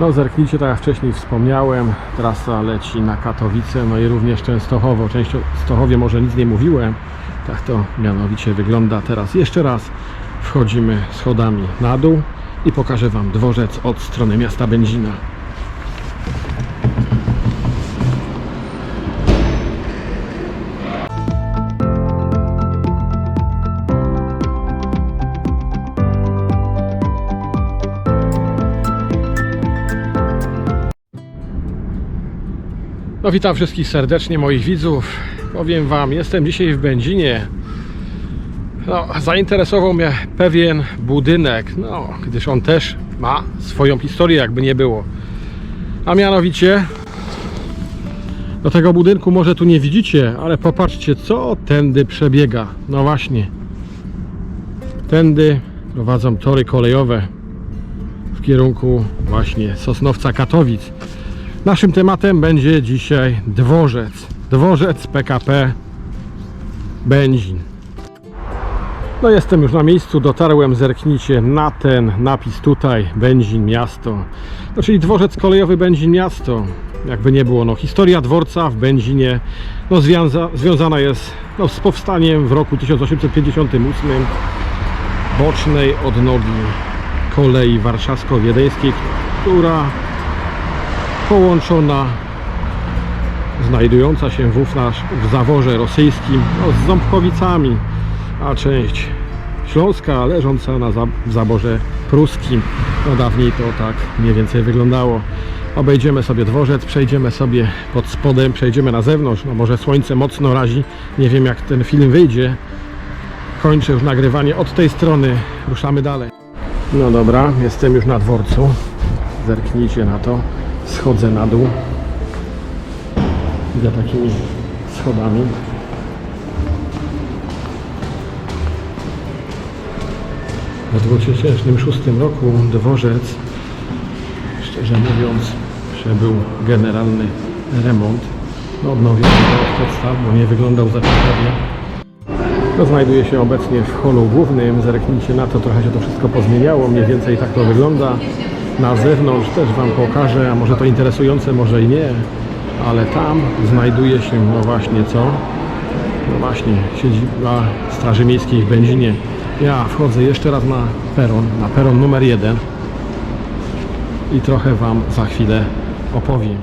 No zerknijcie, tak jak wcześniej wspomniałem, trasa leci na Katowice, no i również Częstochowo. Częstochowie może nic nie mówiłem, tak to mianowicie wygląda teraz. Jeszcze raz wchodzimy schodami na dół i pokażę Wam dworzec od strony miasta Będzina. No witam wszystkich serdecznie, moich widzów. Powiem Wam, jestem dzisiaj w Będzinie. No, zainteresował mnie pewien budynek, no, gdyż on też ma swoją historię, jakby nie było. A mianowicie, do tego budynku może tu nie widzicie, ale popatrzcie, co tędy przebiega. No właśnie, tędy prowadzą tory kolejowe w kierunku właśnie Sosnowca Katowic. Naszym tematem będzie dzisiaj dworzec. Dworzec PKP Będzin. No jestem już na miejscu, dotarłem, zerknijcie na ten napis tutaj, Będzin Miasto. No czyli dworzec kolejowy Będzin Miasto. Jakby nie było, no historia dworca w Będzinie no, związa, związana jest no, z powstaniem w roku 1858 bocznej odnogi kolei warszawsko-wiedeńskiej, która połączona, znajdująca się wówczas w zaworze rosyjskim no, z Ząbkowicami, a część Śląska leżąca na za, w zaborze pruskim. No dawniej to tak mniej więcej wyglądało. Obejdziemy sobie dworzec, przejdziemy sobie pod spodem, przejdziemy na zewnątrz. No może słońce mocno razi, nie wiem jak ten film wyjdzie. Kończę już nagrywanie od tej strony, ruszamy dalej. No dobra, jestem już na dworcu. Zerknijcie na to schodzę na dół. Idę takimi schodami. W 2006 roku dworzec, szczerze mówiąc, przebył generalny remont. No, odnowiono go od podstaw, bo nie wyglądał za ciekawie. To znajduje się obecnie w holu głównym. Zerknijcie na to, trochę się to wszystko pozmieniało. Mniej więcej tak to wygląda. Na zewnątrz też Wam pokażę, a może to interesujące, może i nie. Ale tam znajduje się, no właśnie co? No właśnie, siedziba Straży Miejskiej w Będzinie. Ja wchodzę jeszcze raz na peron, na peron numer jeden i trochę Wam za chwilę opowiem.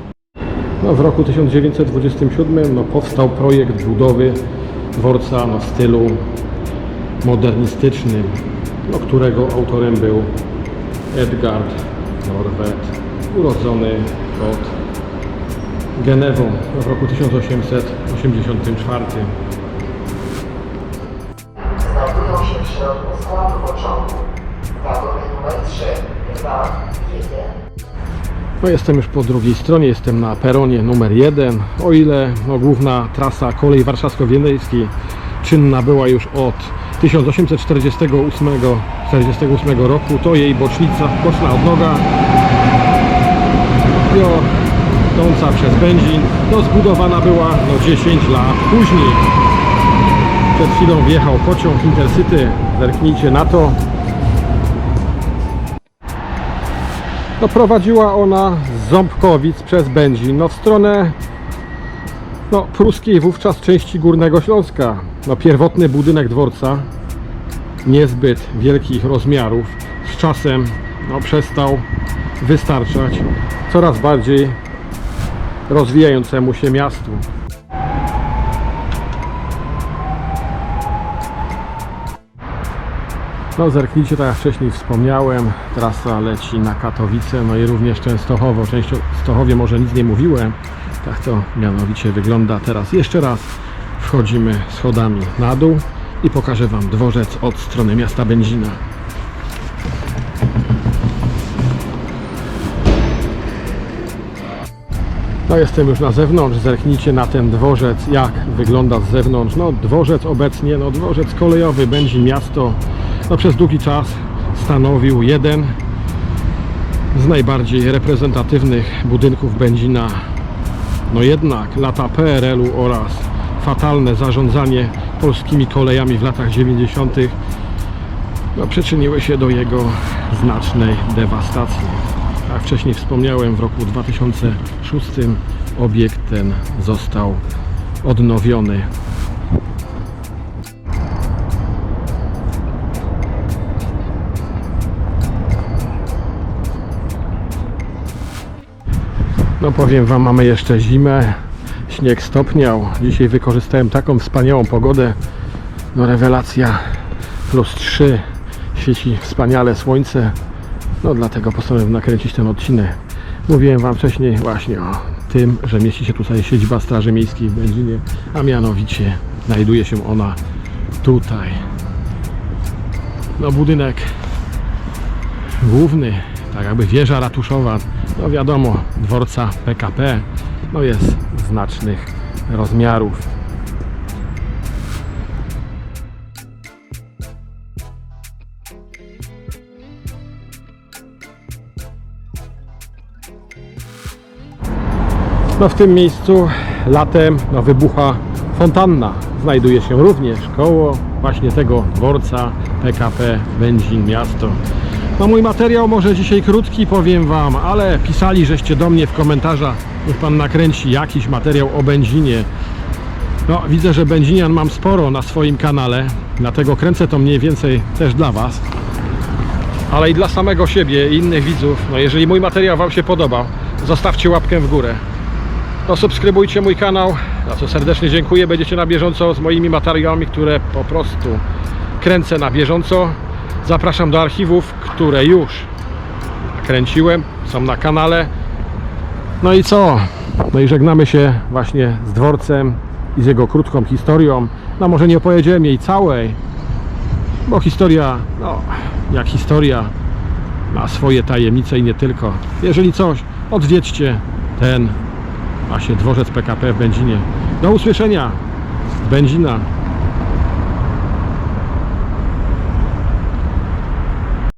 No, w roku 1927 no, powstał projekt budowy dworca no, w stylu modernistycznym, no, którego autorem był Edgard Norwet, urodzony pod Genewą w roku 1884. znajdują się w środku składu pociągu. Wagonik numer 3, 2, 1. No jestem już po drugiej stronie, jestem na peronie numer 1. O ile no, główna trasa kolei warszawsko-wiedeńskiej czynna była już od 1848 48 roku, to jej bocznica, boczna odnoga jadąca przez Będzin. No, zbudowana była no, 10 lat później. Przed chwilą wjechał pociąg Intercity, zerknijcie na to. No, prowadziła ona z Ząbkowic przez Będzin. No, w stronę no, pruskiej wówczas części Górnego Śląska. No, pierwotny budynek dworca niezbyt wielkich rozmiarów z czasem no, przestał wystarczać coraz bardziej rozwijającemu się miastu. No zerknijcie, tak jak wcześniej wspomniałem, trasa leci na Katowice, no i również Częstochowo. Częstochowie może nic nie mówiłem, tak to mianowicie wygląda teraz. Jeszcze raz wchodzimy schodami na dół i pokażę Wam dworzec od strony miasta Będzina. No jestem już na zewnątrz, zerknijcie na ten dworzec, jak wygląda z zewnątrz. No dworzec obecnie, no dworzec kolejowy, Będzin miasto, no przez długi czas stanowił jeden z najbardziej reprezentatywnych budynków Będzina. No jednak lata PRL-u oraz fatalne zarządzanie polskimi kolejami w latach 90. No, przyczyniły się do jego znacznej dewastacji. A wcześniej wspomniałem, w roku 2006 obiekt ten został odnowiony. No powiem Wam, mamy jeszcze zimę, śnieg stopniał. Dzisiaj wykorzystałem taką wspaniałą pogodę. No rewelacja plus 3, świeci wspaniale słońce. No dlatego postanowiłem nakręcić ten odcinek. Mówiłem Wam wcześniej właśnie o tym, że mieści się tutaj siedziba Straży Miejskiej w Będzinie, a mianowicie znajduje się ona tutaj. No budynek główny, tak jakby wieża ratuszowa, no wiadomo, dworca PKP, no jest znacznych rozmiarów. No w tym miejscu latem no, wybucha fontanna. Znajduje się również koło właśnie tego dworca PKP Będzin Miasto. No mój materiał może dzisiaj krótki, powiem Wam, ale pisali żeście do mnie w komentarzach, niech Pan nakręci jakiś materiał o Będzinie. No widzę, że Będzinian mam sporo na swoim kanale, dlatego kręcę to mniej więcej też dla Was. Ale i dla samego siebie i innych widzów, no jeżeli mój materiał Wam się podoba, zostawcie łapkę w górę. No subskrybujcie mój kanał, za co serdecznie dziękuję. Będziecie na bieżąco z moimi materiałami, które po prostu kręcę na bieżąco. Zapraszam do archiwów, które już kręciłem, są na kanale. No i co? No i żegnamy się właśnie z dworcem i z jego krótką historią. No może nie opowiedziałem jej całej, bo historia, no jak historia, ma swoje tajemnice i nie tylko. Jeżeli coś, odwiedźcie ten właśnie dworzec PKP w Będzinie. Do usłyszenia. Będzina.